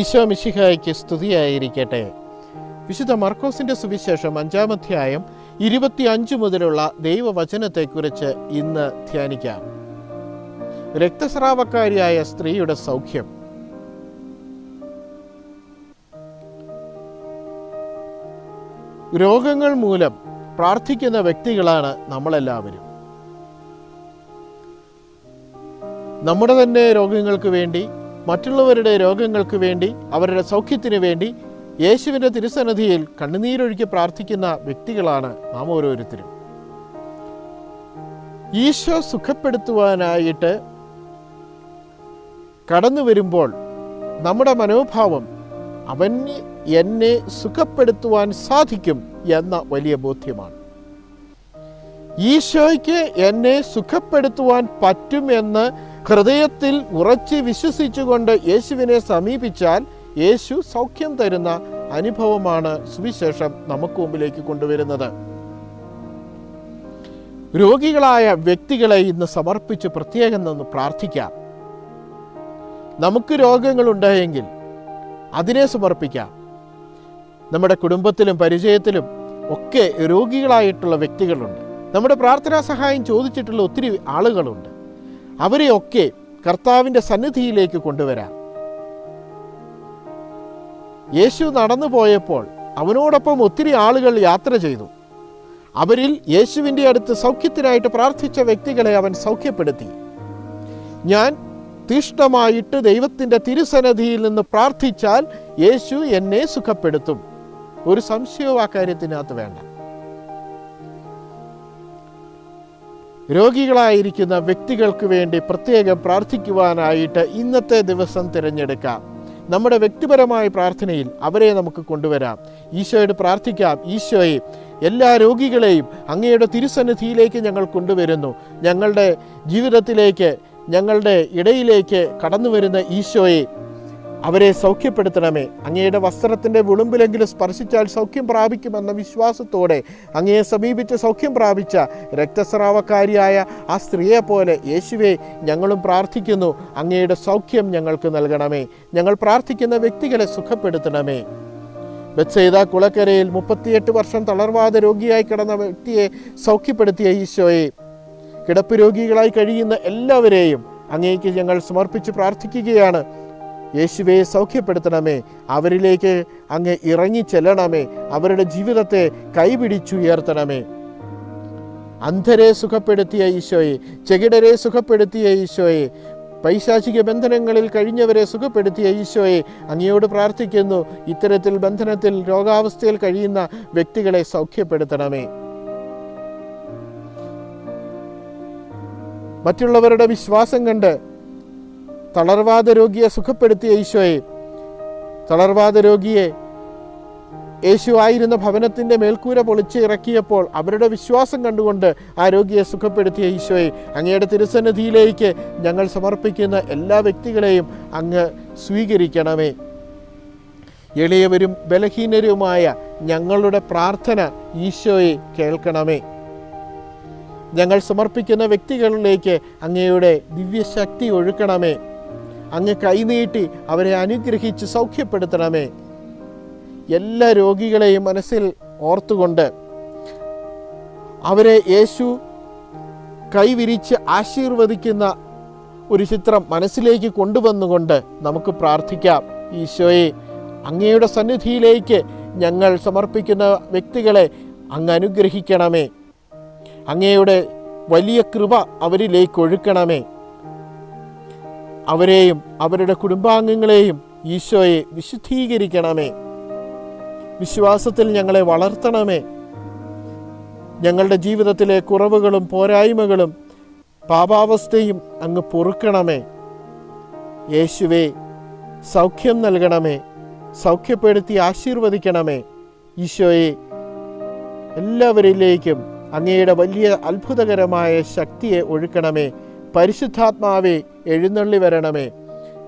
ഈശോ മിശിഹായ്ക്ക് സ്തുതിയായിരിക്കട്ടെ. വിശുദ്ധ മർക്കോസിന്റെ സുവിശേഷം അഞ്ചാമധ്യായം ഇരുപത്തി അഞ്ച് മുതലുള്ള ദൈവവചനത്തെക്കുറിച്ച് ഇന്ന് ധ്യാനിക്കാം. രക്തസ്രാവക്കാരിയായ സ്ത്രീയുടെ സൗഖ്യം. രോഗങ്ങൾ മൂലം പ്രാർത്ഥിക്കുന്ന വ്യക്തികളാണ് നമ്മളെല്ലാവരും. നമ്മുടെ തന്നെ രോഗങ്ങൾക്ക് വേണ്ടി മറ്റുള്ളവരുടെ രോഗങ്ങൾക്ക് വേണ്ടി അവരുടെ സൗഖ്യത്തിന് വേണ്ടി യേശുവിന്റെ തിരുസന്നിധിയിൽ കണ്ണുനീരൊഴുക്കി പ്രാർത്ഥിക്കുന്ന വ്യക്തികളാണ് നാം ഓരോരുത്തരും. ഈശോ സുഖപ്പെടുത്തുവാനായിട്ട് കടന്നു വരുമ്പോൾ നമ്മുടെ മനോഭാവം അവന് എന്നെ സുഖപ്പെടുത്തുവാൻ സാധിക്കും എന്ന വലിയ ബോധ്യമാണ്. ഈശോയ്ക്ക് എന്നെ സുഖപ്പെടുത്തുവാൻ പറ്റുമെന്ന് ഹൃദയത്തിൽ ഉറച്ച് വിശ്വസിച്ചുകൊണ്ട് യേശുവിനെ സമീപിച്ചാൽ യേശു സൗഖ്യം തരുന്ന അനുഭവമാണ് സുവിശേഷം നമുക്ക് മുമ്പിലേക്ക് കൊണ്ടുവരുന്നത്. രോഗികളായ വ്യക്തികളെ ഇന്ന് സമർപ്പിച്ച് പ്രത്യേകം നിന്ന് പ്രാർത്ഥിക്കാം. നമുക്ക് രോഗങ്ങളുണ്ടായെങ്കിൽ അതിനെ സമർപ്പിക്കാം. നമ്മുടെ കുടുംബത്തിലും പരിചയത്തിലും ഒക്കെ രോഗികളായിട്ടുള്ള വ്യക്തികളുണ്ട്. നമ്മുടെ പ്രാർത്ഥനാ സഹായം ചോദിച്ചിട്ടുള്ള ഒത്തിരി ആളുകളുണ്ട്. അവരെയൊക്കെ കർത്താവിന്റെ സന്നിധിയിലേക്ക് കൊണ്ടുവരാം. യേശു നടന്നു പോയപ്പോൾ അവനോടൊപ്പം ഒത്തിരി ആളുകൾ യാത്ര ചെയ്തു. അവരിൽ യേശുവിന്റെ അടുത്ത് സൗഖ്യത്തിനായിട്ട് പ്രാർത്ഥിച്ച വ്യക്തികളെ അവൻ സൗഖ്യപ്പെടുത്തി. ഞാൻ തീഷ്ണമായിട്ട് ദൈവത്തിന്റെ തിരുസന്നിധിയിൽ നിന്ന് പ്രാർത്ഥിച്ചാൽ യേശു എന്നെ സുഖപ്പെടുത്തും. ഒരു സംശയവും ആ കാര്യത്തിനകത്ത് വേണ്ട. രോഗികളായിരിക്കുന്ന വ്യക്തികൾക്ക് വേണ്ടി പ്രത്യേകം പ്രാർത്ഥിക്കുവാനായിട്ട് ഇന്നത്തെ ദിവസം തിരഞ്ഞെടുക്കാം. നമ്മുടെ വ്യക്തിപരമായ പ്രാർത്ഥനയിൽ അവരെ നമുക്ക് കൊണ്ടുവരാം. ഈശോയോട് പ്രാർത്ഥിക്കാം. ഈശോയെ എല്ലാ രോഗികളെയും അങ്ങയുടെ തിരുസന്നിധിയിലേക്ക് ഞങ്ങൾ കൊണ്ടുവരുന്നു. ഞങ്ങളുടെ ജീവിതത്തിലേക്ക് ഞങ്ങളുടെ ഇടയിലേക്ക് കടന്നു വരുന്ന ഈശോയെ അവരെ സൗഖ്യപ്പെടുത്തണമേ. അങ്ങയുടെ വസ്ത്രത്തിന്റെ വിളുമ്പിലെങ്കിലും സ്പർശിച്ചാൽ സൗഖ്യം പ്രാപിക്കുമെന്ന വിശ്വാസത്തോടെ അങ്ങയെ സമീപിച്ച് സൗഖ്യം പ്രാപിച്ച രക്തസ്രാവക്കാരിയായ ആ സ്ത്രീയെപ്പോലെ യേശുവെ ഞങ്ങളും പ്രാർത്ഥിക്കുന്നു അങ്ങയുടെ സൗഖ്യം ഞങ്ങൾക്ക് നൽകണമേ. ഞങ്ങൾ പ്രാർത്ഥിക്കുന്ന വ്യക്തികളെ സുഖപ്പെടുത്തണമേ. ബത്സൈത കുളക്കരയിൽ മുപ്പത്തിയെട്ട് വർഷം തളർവാദ രോഗിയായി കിടന്ന വ്യക്തിയെ സൗഖ്യപ്പെടുത്തിയ ഈശോയെ കിടപ്പ് രോഗികളായി കഴിയുന്ന എല്ലാവരെയും അങ്ങേക്ക് ഞങ്ങൾ സമർപ്പിച്ച് പ്രാർത്ഥിക്കുകയാണ്. യേശുവെ സൗഖ്യപ്പെടുത്തണമേ. അവരിലേക്ക് അങ്ങ് ഇറങ്ങി ചെല്ലണമേ. അവരുടെ ജീവിതത്തെ കൈപിടിച്ചുയർത്തണമേ അന്ധരെ സുഖപ്പെടുത്തിയ ഈശോയെ ചെകിടരെ സുഖപ്പെടുത്തിയ ഈശോയെ പൈശാചിക ബന്ധനങ്ങളിൽ കഴിഞ്ഞവരെ സുഖപ്പെടുത്തിയ ഈശോയെ അങ്ങയോട് പ്രാർത്ഥിക്കുന്നു. ഇത്തരത്തിൽ ബന്ധനത്തിൽ രോഗാവസ്ഥയിൽ കഴിയുന്ന വ്യക്തികളെ സൗഖ്യപ്പെടുത്തണമേ. മറ്റുള്ളവരുടെ വിശ്വാസം കണ്ട് തളർവാദ രോഗിയെ സുഖപ്പെടുത്തിയ ഈശോയെ. തളർവാദ രോഗിയെ യേശു ആയിരുന്ന ഭവനത്തിന്റെ മേൽക്കൂര പൊളിച്ച് ഇറക്കിയപ്പോൾ അവരുടെ വിശ്വാസം കണ്ടുകൊണ്ട് ആ രോഗിയെ സുഖപ്പെടുത്തിയ ഈശോയെ. അങ്ങയുടെ തിരുസന്നിധിയിലേക്ക് ഞങ്ങൾ സമർപ്പിക്കുന്ന എല്ലാ വ്യക്തികളെയും അങ്ങ് സ്വീകരിക്കണമേ. എളിയവരും ബലഹീനരുമായ ഞങ്ങളുടെ പ്രാർത്ഥന ഈശോയെ കേൾക്കണമേ. ഞങ്ങൾ സമർപ്പിക്കുന്ന വ്യക്തികളിലേക്ക് അങ്ങയുടെ ദിവ്യശക്തി ഒഴുക്കണമേ. അങ്ങ് കൈനീട്ടി അവരെ അനുഗ്രഹിച്ച് സൗഖ്യപ്പെടുത്തണമേ. എല്ലാ രോഗികളെയും മനസ്സിൽ ഓർത്തുകൊണ്ട് അവരെ യേശു കൈവിരിച്ച് ആശീർവദിക്കുന്ന ഒരു ചിത്രം മനസ്സിലേക്ക് കൊണ്ടുവന്നുകൊണ്ട് നമുക്ക് പ്രാർത്ഥിക്കാം. ഈശോയെ അങ്ങയുടെ സന്നിധിയിലേക്ക് ഞങ്ങൾ സമർപ്പിക്കുന്ന വ്യക്തികളെ അങ്ങ് അനുഗ്രഹിക്കണമേ. അങ്ങയുടെ വലിയ കൃപ അവരിലേക്ക് ഒഴുക്കണമേ. അവരെയും അവരുടെ കുടുംബാംഗങ്ങളെയും ഈശോയെ വിശുദ്ധീകരിക്കണമേ. വിശ്വാസത്തിൽ ഞങ്ങളെ വളർത്തണമേ. ഞങ്ങളുടെ ജീവിതത്തിലെ കുറവുകളും പോരായ്മകളും പാപാവസ്ഥയും അങ്ങ് പൊറുക്കണമേ. യേശുവേ സൗഖ്യം നൽകണമേ. സൗഖ്യപ്പെടുത്തി ആശീർവദിക്കണമേ. ഈശോയെ എല്ലാവരിലേക്കും അങ്ങയുടെ വലിയ അത്ഭുതകരമായ ശക്തിയെ ഒഴുക്കണമേ. പരിശുദ്ധാത്മാവെ എഴുന്നള്ളി വരണമേ.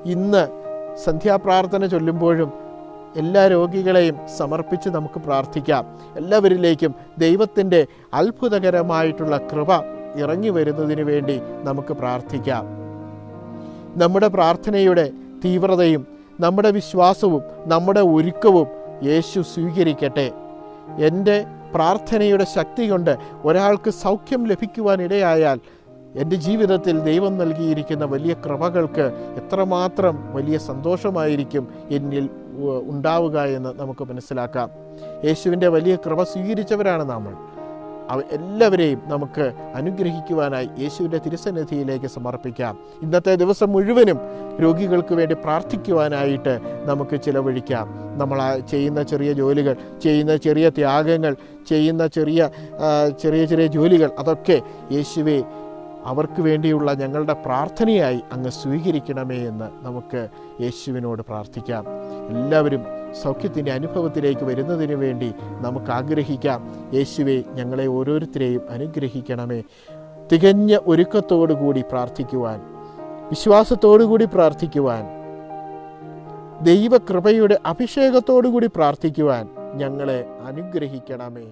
ഇന്ന് സന്ധ്യാപ്രാർത്ഥന ചൊല്ലുമ്പോഴും എല്ലാ രോഗികളെയും സമർപ്പിച്ച് നമുക്ക് പ്രാർത്ഥിക്കാം. എല്ലാവരിലേക്കും ദൈവത്തിന്റെ അത്ഭുതകരമായിട്ടുള്ള കൃപ ഇറങ്ങി വരുന്നതിന് വേണ്ടി നമുക്ക് പ്രാർത്ഥിക്കാം. നമ്മുടെ പ്രാർത്ഥനയുടെ തീവ്രതയും നമ്മുടെ വിശ്വാസവും നമ്മുടെ ഒരുക്കവും യേശു സ്വീകരിക്കട്ടെ. എന്റെ പ്രാർത്ഥനയുടെ ശക്തി കൊണ്ട് ഒരാൾക്ക് സൗഖ്യം ലഭിക്കുവാനിടയായാൽ എന്റെ ജീവിതത്തിൽ ദൈവം നൽകിയിരിക്കുന്ന വലിയ ക്രമകൾക്ക് എത്രമാത്രം വലിയ സന്തോഷമായിരിക്കും എന്നിൽ ഉണ്ടാവുക എന്ന് നമുക്ക് മനസ്സിലാക്കാം. യേശുവിന്റെ വലിയ ക്രമ സ്വീകരിച്ചവരാണ് നമ്മൾ. എല്ലാവരെയും നമുക്ക് അനുഗ്രഹിക്കുവാനായി യേശുവിന്റെ തിരുസന്നിധിയിലേക്ക് സമർപ്പിക്കാം. ഇന്നത്തെ ദിവസം മുഴുവനും രോഗികൾക്ക് വേണ്ടി പ്രാർത്ഥിക്കുവാനായിട്ട് നമുക്ക് ചിലവഴിക്കാം. നമ്മൾ ചെയ്യുന്ന ചെറിയ ജോലികൾ ചെയ്യുന്ന ചെറിയ ത്യാഗങ്ങൾ ചെയ്യുന്ന ചെറിയ ചെറിയ ചെറിയ ജോലികൾ അതൊക്കെ യേശുവെ അവർക്ക് വേണ്ടിയുള്ള ഞങ്ങളുടെ പ്രാർത്ഥനയായി അങ്ങ് സ്വീകരിക്കണമേ എന്ന് നമുക്ക് യേശുവിനോട് പ്രാർത്ഥിക്കാം. എല്ലാവരും സൗഖ്യത്തിന്റെ അനുഭവത്തിലേക്ക് വരുന്നതിന് വേണ്ടി നമുക്ക് ആഗ്രഹിക്കാം. യേശുവെ ഞങ്ങളെ ഓരോരുത്തരെയും അനുഗ്രഹിക്കണമേ. തികഞ്ഞ ഒരുക്കത്തോടു കൂടി പ്രാർത്ഥിക്കുവാൻ വിശ്വാസത്തോടു കൂടി പ്രാർത്ഥിക്കുവാൻ ദൈവകൃപയുടെ അഭിഷേകത്തോടു കൂടി പ്രാർത്ഥിക്കുവാൻ ഞങ്ങളെ അനുഗ്രഹിക്കണമേ.